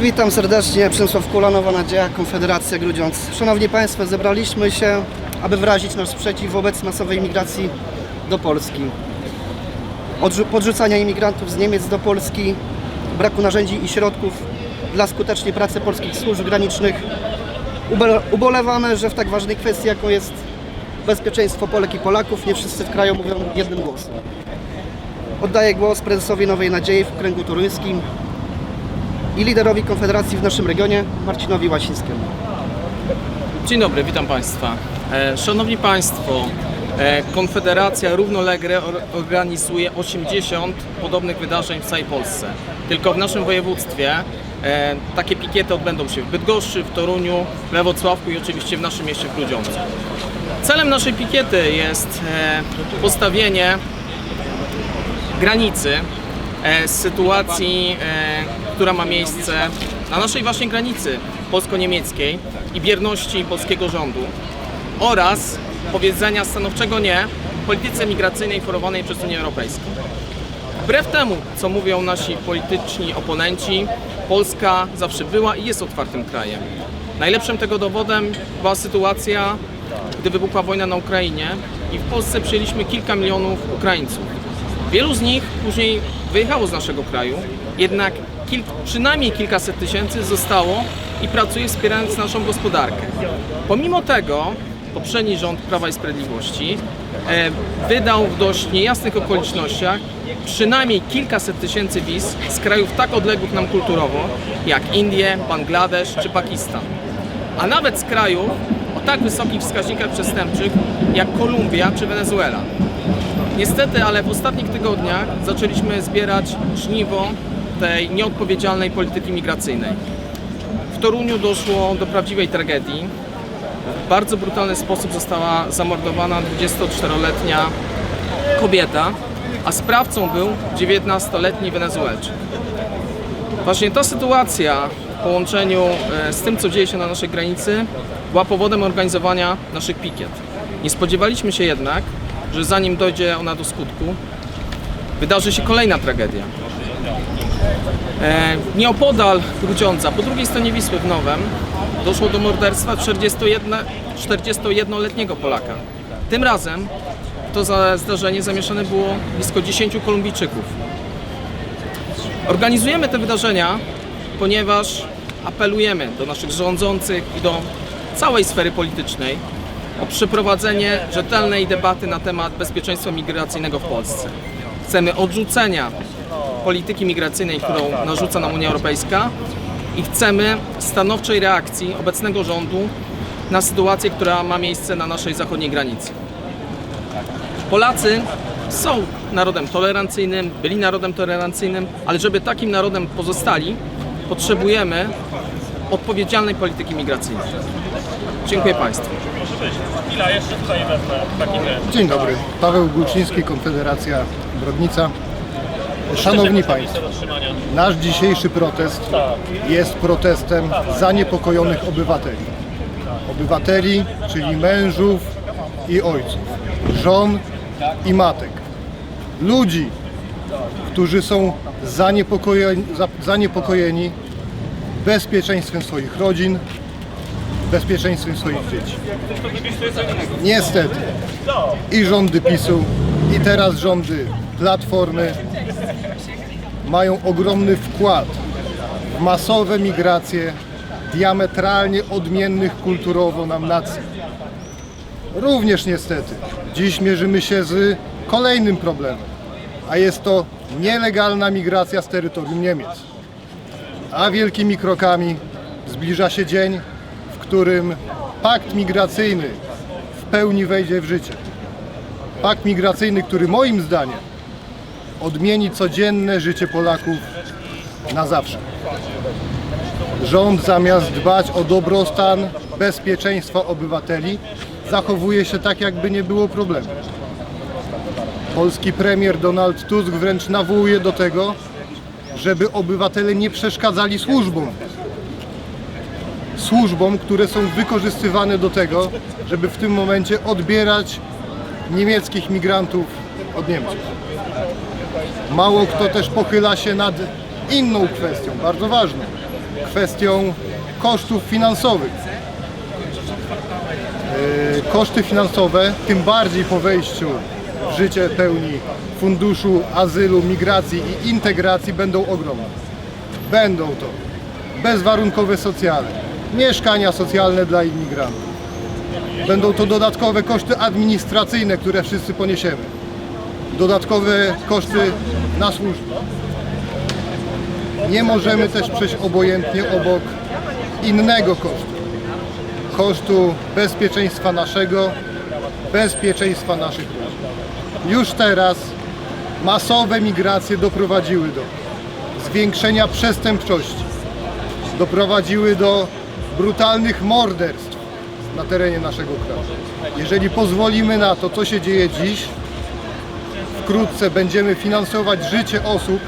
Witam serdecznie, Przemysław Kula, Nowa Nadzieja, Konfederacja Grudziądz. Szanowni Państwo, zebraliśmy się, aby wyrazić nasz sprzeciw wobec masowej migracji do Polski. Odrzu- podrzucania imigrantów z Niemiec do Polski, braku narzędzi i środków dla skutecznej pracy polskich służb granicznych. Ubolewamy, że w tak ważnej kwestii, jaką jest bezpieczeństwo Polek i Polaków, nie wszyscy w kraju mówią jednym głosem. Oddaję głos prezesowi Nowej Nadziei w kręgu toruńskim, i liderowi Konfederacji w naszym regionie, Marcinowi Łasińskiemu. Dzień dobry, witam Państwa. E, Szanowni Państwo, e, Konfederacja równolegle or- organizuje 80 podobnych wydarzeń w całej Polsce. Tylko w naszym województwie e, takie pikiety odbędą się w Bydgoszczy, w Toruniu, we Wrocławku i oczywiście w naszym mieście w Grudziądzu. Celem naszej pikiety jest postawienie granicy z sytuacji, e, która ma miejsce na naszej właśnie granicy polsko-niemieckiej i bierności polskiego rządu oraz powiedzenia stanowczego nie polityce migracyjnej forowanej przez Unię Europejską. Wbrew temu, co mówią nasi polityczni oponenci, Polska zawsze była i jest otwartym krajem. Najlepszym tego dowodem była sytuacja, gdy wybuchła wojna na Ukrainie i w Polsce przyjęliśmy kilka milionów Ukraińców. Wielu z nich później wyjechało z naszego kraju, jednak kil, przynajmniej kilkaset tysięcy zostało i pracuje wspierając naszą gospodarkę. Pomimo tego poprzedni rząd Prawa i Sprawiedliwości e, wydał w dość niejasnych okolicznościach przynajmniej kilkaset tysięcy wiz z krajów tak odległych nam kulturowo jak Indie, Bangladesz czy Pakistan a nawet z krajów o tak wysokich wskaźnikach przestępczych jak Kolumbia czy Wenezuela. Niestety, ale w ostatnich tygodniach zaczęliśmy zbierać żniwo tej nieodpowiedzialnej polityki migracyjnej. W Toruniu doszło do prawdziwej tragedii. W bardzo brutalny sposób została zamordowana 24-letnia kobieta, a sprawcą był 19-letni Wenezuelczyk. Właśnie ta sytuacja w połączeniu e, z tym, co dzieje się na naszej granicy, była powodem organizowania naszych pikiet. Nie spodziewaliśmy się jednak, że zanim dojdzie ona do skutku, wydarzy się kolejna tragedia. E, Nieopodal Grudziądza, po drugiej stronie Wisły w Nowem, doszło do morderstwa 41 41-letniego Polaka. Tym razem to za zdarzenie zamieszane było blisko 10 Kolumbijczyków. Organizujemy te wydarzenia, ponieważ apelujemy do naszych rządzących i do całej sfery politycznej o przeprowadzenie rzetelnej debaty na temat bezpieczeństwa migracyjnego w Polsce. Chcemy odrzucenia polityki migracyjnej, którą narzuca nam Unia Europejska i chcemy stanowczej reakcji obecnego rządu na sytuację, która ma miejsce na naszej zachodniej granicy. Polacy są narodem tolerancyjnym, byli narodem tolerancyjnym, ale żeby takim narodem pozostali, potrzebujemy odpowiedzialnej polityki migracyjnej. Dziękuję Państwu. Chwila, jeszcze tutaj wezmę. Dzień dobry, Paweł Głuczyński, Konfederacja Brodnica. Szanowni Państwo, nasz dzisiejszy protest jest protestem zaniepokojonych obywateli. Obywateli, czyli mężów i ojców, żon i matek. Ludzi, którzy są zaniepokojeni, za- zaniepokojeni bezpieczeństwem swoich rodzin, bezpieczeństwem swoich dzieci. Niestety i rządy PiSu, i teraz rządy Platformy mają ogromny wkład w masowe migracje diametralnie odmiennych kulturowo nam nacji. Również niestety dziś mierzymy się z kolejnym problemem, a jest to nielegalna migracja z terytorium Niemiec. A wielkimi krokami zbliża się dzień, w którym pakt migracyjny w pełni wejdzie w życie. Pakt migracyjny, który moim zdaniem odmieni codzienne życie Polaków na zawsze. Rząd zamiast dbać o dobrostan, bezpieczeństwo obywateli, zachowuje się tak, jakby nie było problemu. Polski premier Donald Tusk wręcz nawołuje do tego, żeby obywatele nie przeszkadzali służbom. Służbom, które są wykorzystywane do tego, żeby w tym momencie odbierać niemieckich migrantów od Niemców. Mało kto też pochyla się nad inną kwestią, bardzo ważną. kwestią kosztów finansowych. E, Koszty finansowe, tym bardziej po wejściu życie pełni Funduszu Azylu, Migracji i Integracji będą ogromne. Będą to bezwarunkowe socjale, mieszkania socjalne dla imigrantów. Będą to dodatkowe koszty administracyjne, które wszyscy poniesiemy. Dodatkowe koszty na służbę. Nie możemy też przejść obojętnie obok innego kosztu. Kosztu bezpieczeństwa naszego, bezpieczeństwa naszych ludzi. Już teraz masowe migracje doprowadziły do zwiększenia przestępczości, doprowadziły do brutalnych morderstw na terenie naszego kraju. Jeżeli pozwolimy na to, co się dzieje dziś, wkrótce będziemy finansować życie osób,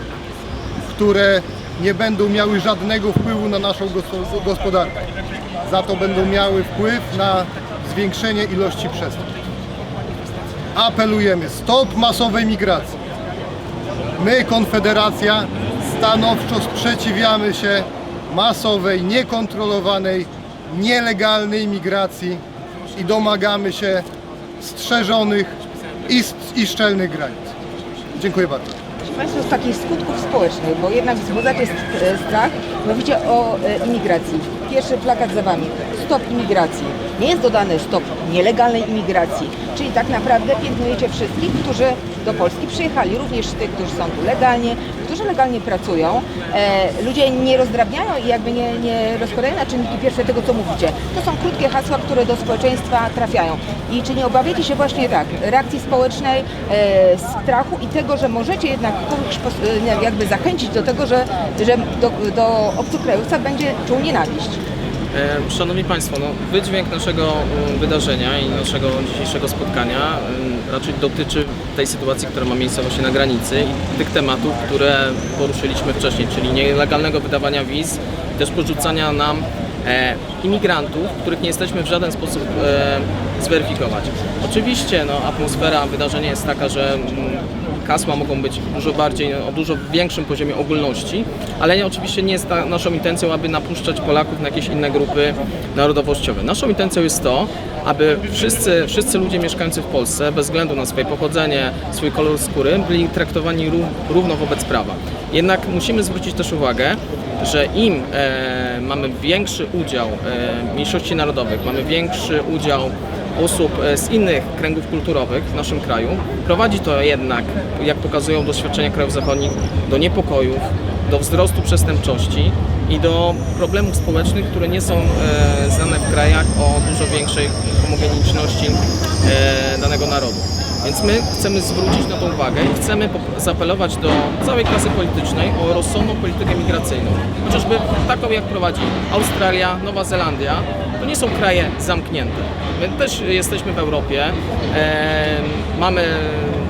które nie będą miały żadnego wpływu na naszą gos- gospodarkę. Za to będą miały wpływ na zwiększenie ilości przestępstw. Apelujemy, stop masowej migracji. My, Konfederacja, stanowczo sprzeciwiamy się masowej, niekontrolowanej, nielegalnej migracji i domagamy się strzeżonych i, i szczelnych granic. Dziękuję bardzo. Proszę Państwa, z takich skutków społecznych, bo jednak wzbudzacie st- strach, mówicie o e, imigracji. Pierwszy plakat za Wami. Stop imigracji. Nie jest dodany stop nielegalnej imigracji. Czyli tak naprawdę piętnujecie wszystkich, którzy do Polski przyjechali, również tych, którzy są tu legalnie, którzy legalnie pracują. E, ludzie nie rozdrabniają i jakby nie, nie rozkładają na czynniki pierwsze tego, co mówicie. To są krótkie hasła, które do społeczeństwa trafiają. I czy nie obawiacie się właśnie tak, reakcji społecznej, e, strachu i tego, że możecie jednak nie, jakby zachęcić do tego, że, że do, do obcokrajowca będzie czuł nienawiść? E, Szanowni Państwo, no, wydźwięk naszego mm, wydarzenia i naszego dzisiejszego spotkania mm, raczej dotyczy tej sytuacji, która ma miejsce właśnie na granicy i tych tematów, które poruszyliśmy wcześniej, czyli nielegalnego wydawania wiz, też porzucania nam e, imigrantów, których nie jesteśmy w żaden sposób e, zweryfikować. Oczywiście no, atmosfera wydarzenia jest taka, że mm, hasła mogą być dużo bardziej, o dużo większym poziomie ogólności, ale nie, oczywiście nie jest ta, naszą intencją, aby napuszczać Polaków na jakieś inne grupy narodowościowe. Naszą intencją jest to, aby wszyscy, wszyscy ludzie mieszkający w Polsce, bez względu na swoje pochodzenie, swój kolor skóry, byli traktowani ró- równo wobec prawa. Jednak musimy zwrócić też uwagę, że im e, mamy większy udział e, mniejszości narodowych, mamy większy udział osób e, z innych kręgów kulturowych w naszym kraju, prowadzi to jednak, jak pokazują doświadczenia krajów zachodnich, do niepokojów, do wzrostu przestępczości i do problemów społecznych, które nie są e, znane w krajach o dużo większej homogeniczności e, danego narodu. Więc my chcemy zwrócić na to uwagę i chcemy zaapelować do całej klasy politycznej o rozsądną politykę migracyjną. Chociażby taką, jak prowadzi Australia, Nowa Zelandia, to nie są kraje zamknięte. My też jesteśmy w Europie, e, mamy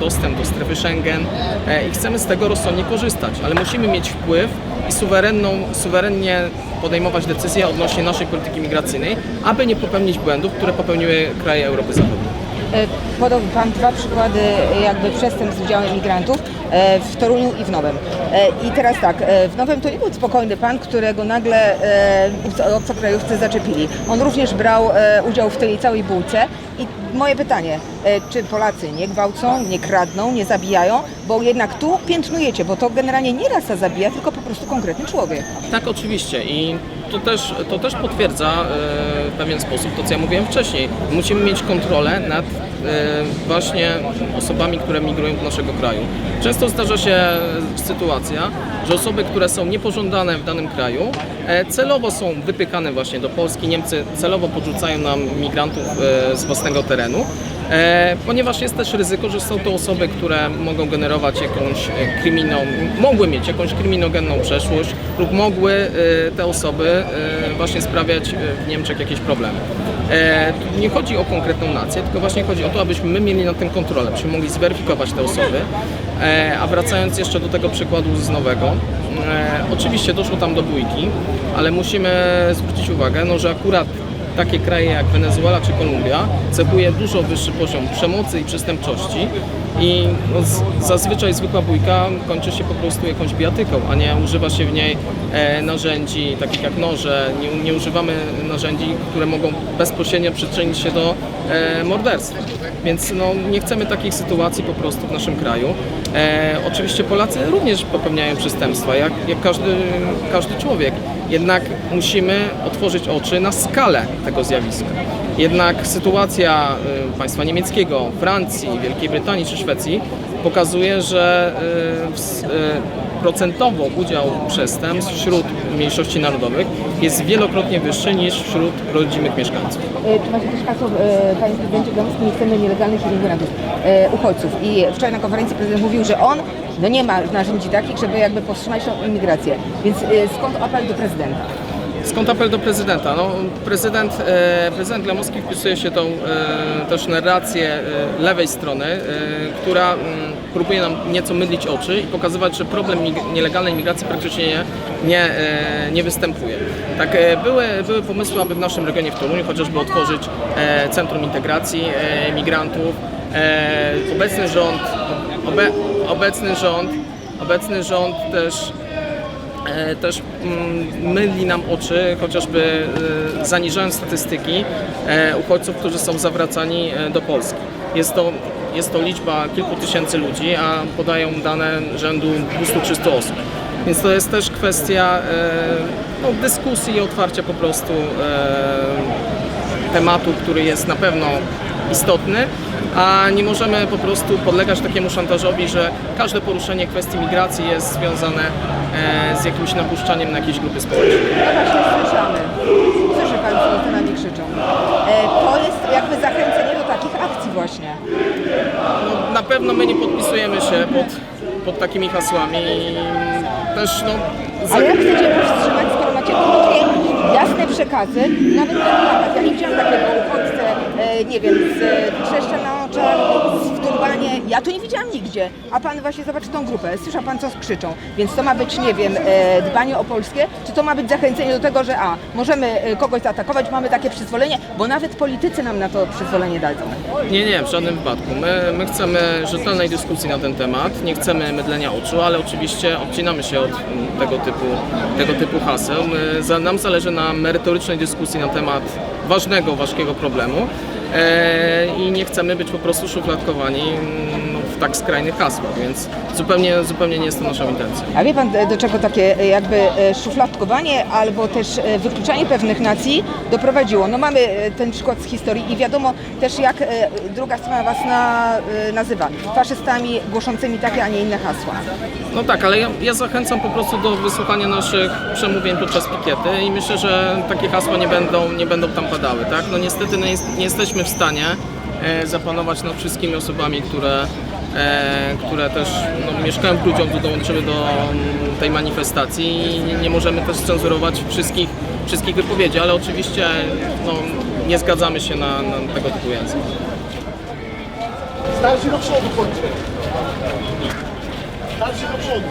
dostęp do strefy Schengen e, i chcemy z tego rozsądnie korzystać, ale musimy mieć wpływ i suwerenną, suwerennie podejmować decyzje odnośnie naszej polityki migracyjnej, aby nie popełnić błędów, które popełniły kraje Europy Zachodniej. E, Podał Pan dwa przykłady jakby przestępstw z udziałem imigrantów w Toruniu i w Nowym. E, I teraz tak, e, w Nowym to nie był spokojny pan, którego nagle e, obco- obcokrajowcy zaczepili. On również brał e, udział w tej całej bułce. I moje pytanie, e, czy Polacy nie gwałcą, nie kradną, nie zabijają? Bo jednak tu piętnujecie, bo to generalnie nie rasa zabija, tylko po prostu konkretny człowiek. Tak, oczywiście i to też, to też potwierdza e, w pewien sposób to, co ja mówiłem wcześniej. Musimy mieć kontrolę nad e, właśnie osobami, które migrują do naszego kraju. Często zdarza się sytuacja, że osoby, które są niepożądane w danym kraju, e, celowo są wypykane właśnie do Polski. Niemcy celowo podrzucają nam migrantów e, z własnego terenu. E, ponieważ jest też ryzyko, że są to osoby, które mogą generować jakąś kryminą, mogły mieć jakąś kryminogenną przeszłość lub mogły te osoby właśnie sprawiać w Niemczech jakieś problemy. E, nie chodzi o konkretną nację, tylko właśnie chodzi o to, abyśmy my mieli na tym kontrolę, abyśmy mogli zweryfikować te osoby. E, a wracając jeszcze do tego przykładu z Nowego, e, oczywiście doszło tam do bójki, ale musimy zwrócić uwagę, no, że akurat takie kraje jak Wenezuela czy Kolumbia cechuje dużo wyższy poziom przemocy i przestępczości i no, z, zazwyczaj zwykła bójka kończy się po prostu jakąś bijatyką, a nie używa się w niej e, narzędzi takich jak noże, nie, nie używamy narzędzi, które mogą bezpośrednio przyczynić się do e. Więc no, nie chcemy takich sytuacji po prostu w naszym kraju. E, oczywiście Polacy również popełniają przestępstwa, jak, jak każdy, każdy człowiek. Jednak musimy otworzyć oczy na skalę tego zjawiska. Jednak sytuacja y, państwa niemieckiego, Francji, Wielkiej Brytanii czy Szwecji pokazuje, że y, w y, procentowo udział przestępstw wśród mniejszości narodowych jest wielokrotnie wyższy niż wśród rodzimych mieszkańców. E, Tu macie też hasło, e, panie prezydencie Gromowski, nie nielegalnych imigrantów, e, uchodźców. I wczoraj na konferencji prezydent mówił, że on no nie ma narzędzi takich, żeby jakby powstrzymać tą imigrację. Więc skąd apel do prezydenta? Skąd apel do prezydenta? No, prezydent, e, prezydent Glamowski wpisuje się tą e, też narrację e, lewej strony, która mm, próbuje nam nieco mydlić oczy i pokazywać, że problem nielegalnej migracji praktycznie nie, nie, nie występuje. Tak, były, były pomysły, aby w naszym regionie w Toruniu chociażby otworzyć centrum integracji migrantów. Obecny rząd, obe, obecny rząd, obecny rząd też też mm, myli nam oczy, chociażby e, zaniżając statystyki e, uchodźców, którzy są zawracani e, do Polski. Jest to, jest to liczba kilku tysięcy ludzi, a podają dane rzędu 200-300 osób. Więc to jest też kwestia e, no, dyskusji i otwarcia po prostu e, tematu, który jest na pewno istotny, a nie możemy po prostu podlegać takiemu szantażowi, że każde poruszenie kwestii migracji jest związane e, z jakimś napuszczaniem na jakieś grupy społeczne. No właśnie słyszamy. Słyszy pan, co na mnie krzyczą. E, to jest jakby zachęcenie do takich akcji właśnie. No, na pewno my nie podpisujemy się pod, pod takimi hasłami też no, za- Ale jak chcecie powstrzymać, skoro macie takie jasne przekazy, nawet ten plakat, ja nie widziałam takiego uchodźcę, nie wiem, z e, trzeszczem na oczach, w turbanie, ja tu nie widziałam nigdzie, a pan właśnie zobaczy tą grupę, słyszał pan co krzyczą, więc to ma być, nie wiem, e, dbanie o Polskę, czy to ma być zachęcenie do tego, że a, możemy e, kogoś zaatakować, mamy takie przyzwolenie, bo nawet politycy nam na to przyzwolenie dadzą. Nie, nie, w żadnym wypadku. My, my chcemy rzetelnej dyskusji na ten temat, nie chcemy mydlenia oczu, ale oczywiście odcinamy się od mm, tego typu, tego typu haseł. My, nam zależy na merytorycznej dyskusji na temat ważnego, ważkiego problemu. e, i nie chcemy być po prostu szufladkowani tak skrajnych hasłach, więc zupełnie, zupełnie nie jest to naszą intencją. A wie pan, do czego takie e, jakby e, szufladkowanie albo też e, wykluczanie pewnych nacji doprowadziło? No mamy e, ten przykład z historii i wiadomo też jak e, druga strona was na, e, nazywa. Faszystami głoszącymi takie, a nie inne hasła. No tak, ale ja, ja zachęcam po prostu do wysłuchania naszych przemówień podczas pikiety i myślę, że takie hasła nie będą, nie będą tam padały, tak? No niestety nie, jest, nie jesteśmy w stanie e, zapanować nad wszystkimi osobami, które, e, które też no, mieszkają w Grudziądzu, dołączyły do mm, tej manifestacji i nie, możemy też cenzurować wszystkich, wszystkich wypowiedzi, ale oczywiście no, nie zgadzamy się na, na tego typu język. Starszy do przodu, chodźcie. Starszy do przodu.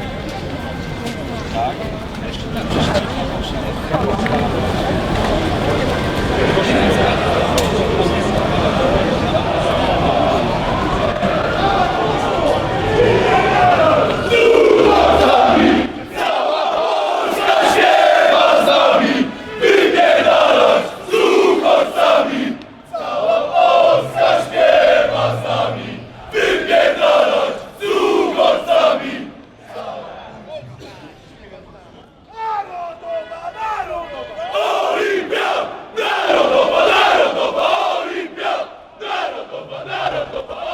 not of the body.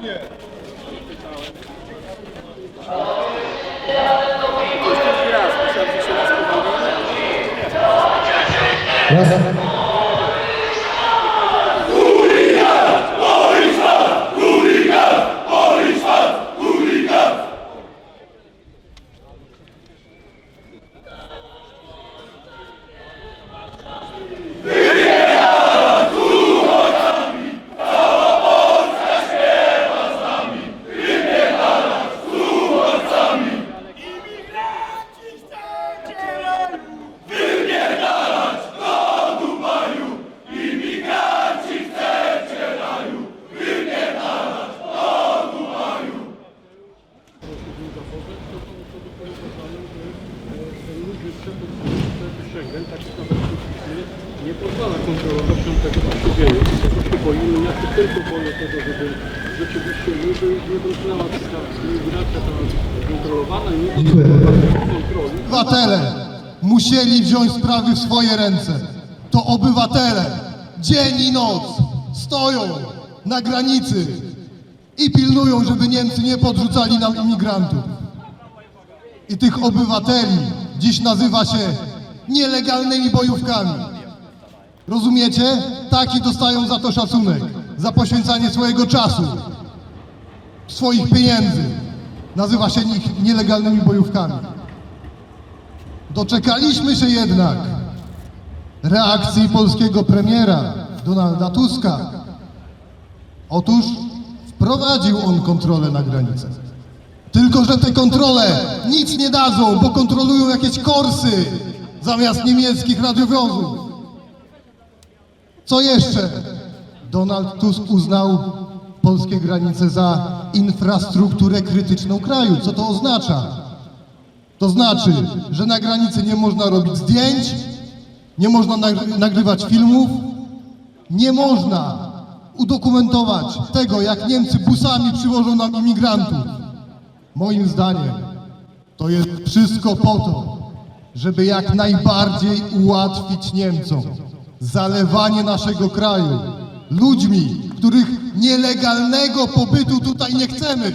Pięknie. Raz, myślałem, że się raz powoli. Żeby rzeczywiście nie, by- nie dotknęła ta migracja ta kontrolowana i nie podległa kontroli. Obywatele musieli wziąć sprawy w swoje ręce. To obywatele dzień i noc stoją na granicy i pilnują, żeby Niemcy nie podrzucali nam imigrantów. I tych obywateli dziś nazywa się nielegalnymi bojówkami. Rozumiecie? Taki dostają za to szacunek, za poświęcanie swojego czasu, swoich pieniędzy. Nazywa się nielegalnymi bojówkami. Doczekaliśmy się jednak reakcji polskiego premiera Donalda Tuska. Otóż wprowadził on kontrolę na granicę. Tylko, że te kontrole nic nie dadzą, bo kontrolują jakieś korsy zamiast niemieckich radiowozów. Co jeszcze? Donald Tusk uznał polskie granice za infrastrukturę krytyczną kraju. Co to oznacza? To znaczy, że na granicy nie można robić zdjęć, nie można nagry- nagrywać filmów, nie można udokumentować tego, jak Niemcy busami przywożą nam imigrantów. Moim zdaniem to jest wszystko po to, żeby jak najbardziej ułatwić Niemcom zalewanie naszego kraju ludźmi, których nielegalnego pobytu tutaj nie chcemy.